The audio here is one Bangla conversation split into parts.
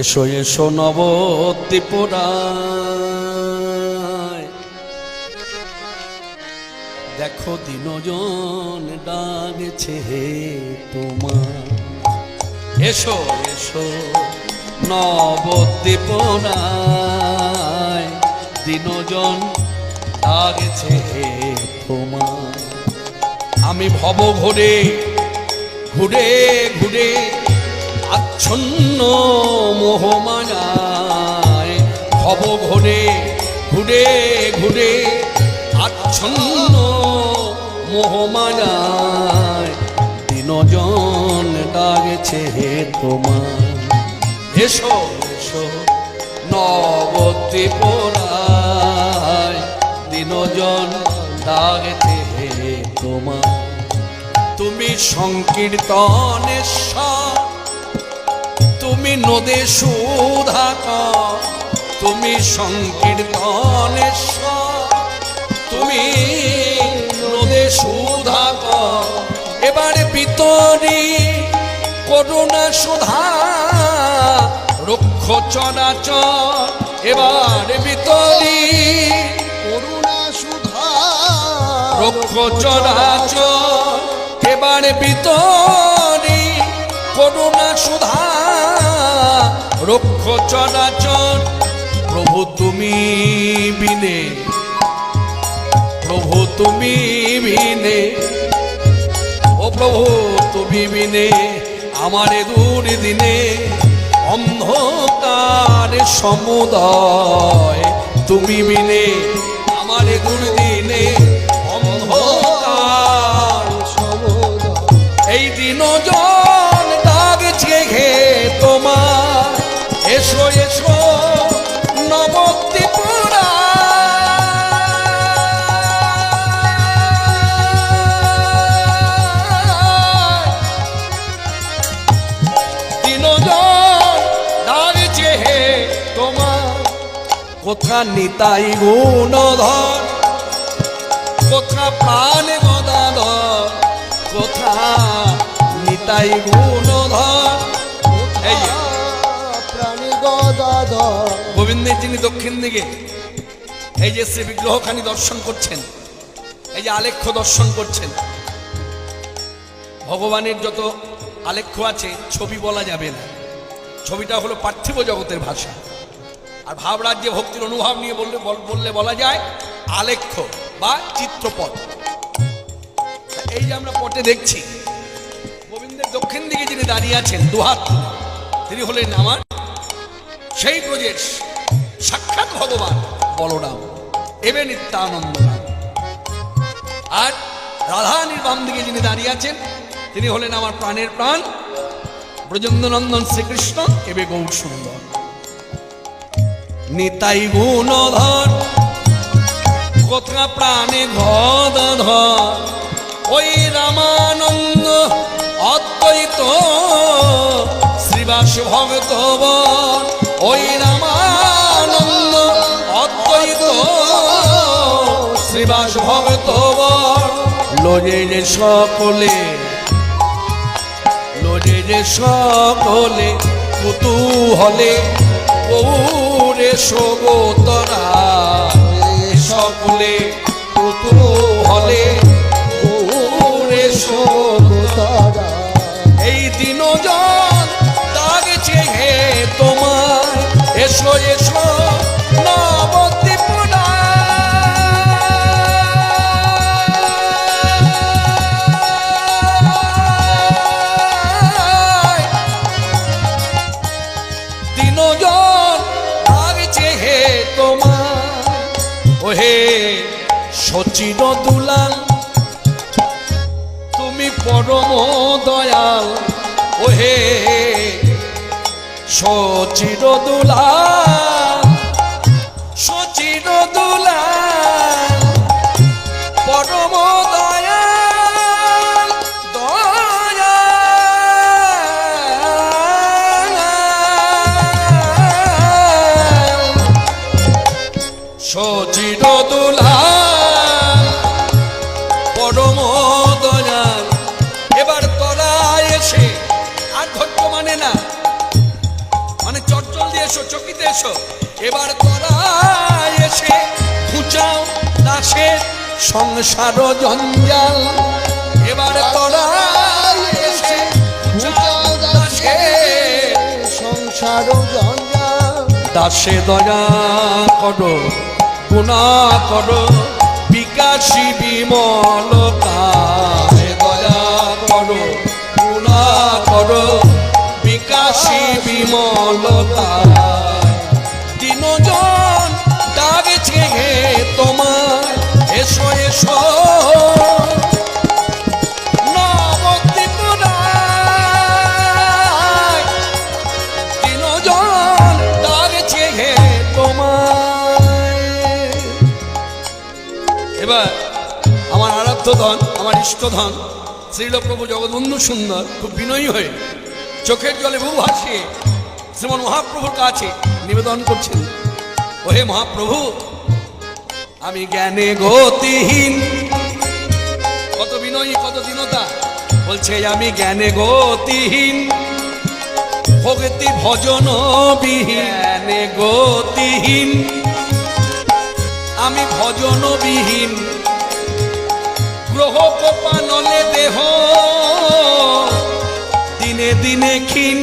এসো এসো নবদ্বীপরা দেখো দিনজন ডাকছে হে তোমার। এসো এসো নবদ্বীপরায় দিনজন ডাকছে হে তোমার। আমি ভব ঘুরে ঘুরে ঘুরে আচ্ছন্ন মোহমায়ায় ভব ঘুরে ঘুরে ঘুরে, আচ্ছন্ন মোহমায়ায় দিনজন ডাকছে হে তোমার। এসো এসো, নবদ্বীপরায়। দিনজন ডাকছে হে তোমার। তুমি সংকীর্তনেশ্বর। তুমি নদে সুধাকর তুমি সংকীর্তনেশ্বর, তুমি নদে সুধাকর এবারে বিতরি করুণা সুধা, রক্ষ চরাচর। এবারে বিতরি করুণা সুধা, রক্ষ চরাচর। এবারে বিতরি করুণা সুধা। রক্ষ চরাচর, প্রভু তুমি বিনে। প্রভু তুমি বিনে। ও প্রভু তুমি বিনে আমার দূর দিনে। অন্ধকার সমুদয় তুমি বিনে। এসো এসো নবদ্বীপুরা। তোমার। কোথা নিতাই গুণধর? কোথা প্রাণ গদাধর? কোথা নিতাই গুণধর? এই গোবিন্দের যিনি দক্ষিণ দিকে। এই যে শ্রী বিগ্রহখানি দর্শন করছেন, এই যে আলেখ্য দর্শন করছেন, ভগবানের যত আলেখ্য আছে, ছবি বলা যাবে না। ছবিটা হলো পার্থিব জগতের ভাষা। আর ভাবরাজ্যে ভক্তির অনুভব নিয়ে বললে বল- বললে বলা যায় আলেখ্য বা চিত্রপট। এই যে আমরা পটে দেখছি, গোবিন্দের দক্ষিণ দিকে যিনি দাঁড়িয়ে আছেন, দুহাত তিনি হলেন আমার সেই ব্রজেশ, সাক্ষাৎ ভগবান বলরাম, এবে নিত্যানন্দ আর রাধানির বাম দিকে যিনি দাঁড়িয়ে আছেন, তিনি হলেন আমার প্রাণের প্রাণ, ব্রজেন্দ্রনন্দন শ্রীকৃষ্ণ, এবে গৌর সুন্দর। নিতাই গুণধর কোথা প্রাণে ঘদধর ওই রামানন্দ অদ্বৈত, শ্রীবাস ভগতবর ওই রামানন্দ, অদ্বৈত শ্রীবাস ভগতবর লোজে যে সকলে, লোজে যে সকলে কুতূহলে গৌরে সগোতরা সকলে কুতূহলে গৌরে সগোতরা এই দিনজন ডাকছে এসো এসো ওহে সচির দুলাল তুমি পরম দয়াল ওহে সচির দুলা সচির এসো, চকিতে এসো। এবার তোরা এসে খুঁচাও দাসের সংসার জঞ্জাল। এবার তোরা এসে খুঁচাও দাসের সংসার জঞ্জাল। দাসে দয়া করো, গুণা করো, বিকাশী বিমল কাছে বিকাশী বিমল তিনজন ডাকছে হে তোমার, এসো এসো। এবার আমার আরাধ্য ধন, আমার ইষ্টধন শ্রীলপ্রভু জগৎবন্ধু সুন্দর, খুব বিনয়ী হয়ে চোখের জলে বহু হাসিয়ে শ্রীমন মহাপ্রভুর কাছে নিবেদন করছেন। ওহে মহাপ্রভু, আমি জ্ঞানে গতিহীন। কত বিনয়ী, কত দীনতা, বলছে আমি জ্ঞানে গতিহীন। ভগতি ভজন বিহীনে গতিহীন। আমি ভজন বিহীন গ্রহ কোপা নলে দেহ, দিনে দিনে ক্ষীণ।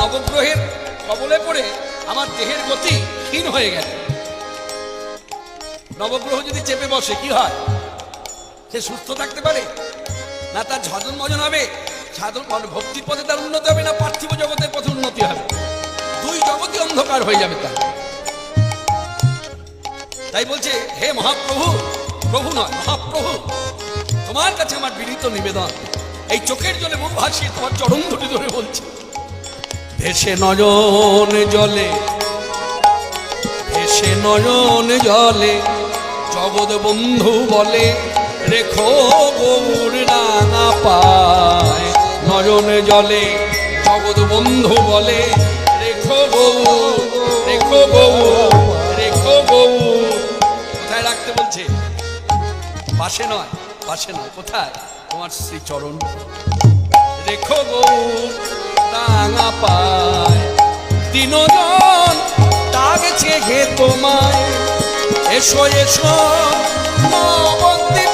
নবগ্রহের কবলে পড়ে আমার দেহের গতি ক্ষীণ হয়ে গেছে। নবগ্রহ যদি চেপে বসে, কি হয়? সে সুস্থ থাকতে পারে? না, তার ঝজন মজন হবে? সাধন মানে ভক্তির পথে তার উন্নতি হবে না পার্থিব জগতের পথে উন্নতি হবে? দুই জগতই অন্ধকার হয়ে যাবে তার। তাই বলছে, হে মহাপ্রভু, প্রভু নয়, মহাপ্রভু, তোমার কাছে আমার বিনীত নিবেদন। এই চোখের জলে মুখ ভাসিয়ে তোমার চরণ ধরে ধরে বলছি। ভেসে নয়ন জলে, ভেসে নয়ন জলে, জগৎ বন্ধু বলে, রেখো গৌর রাঙা পায়। নয়ন জলে, জগৎ বন্ধু বলে, রেখো গৌ রেখো গৌ রেখো গৌ কোথায় রাখতে বলছে? পাশে নয় পাশে নয়, কোথায়? তোমার শ্রী চরণ রেখো গৌর তোমায়। এসো এসো নবদ্বীপ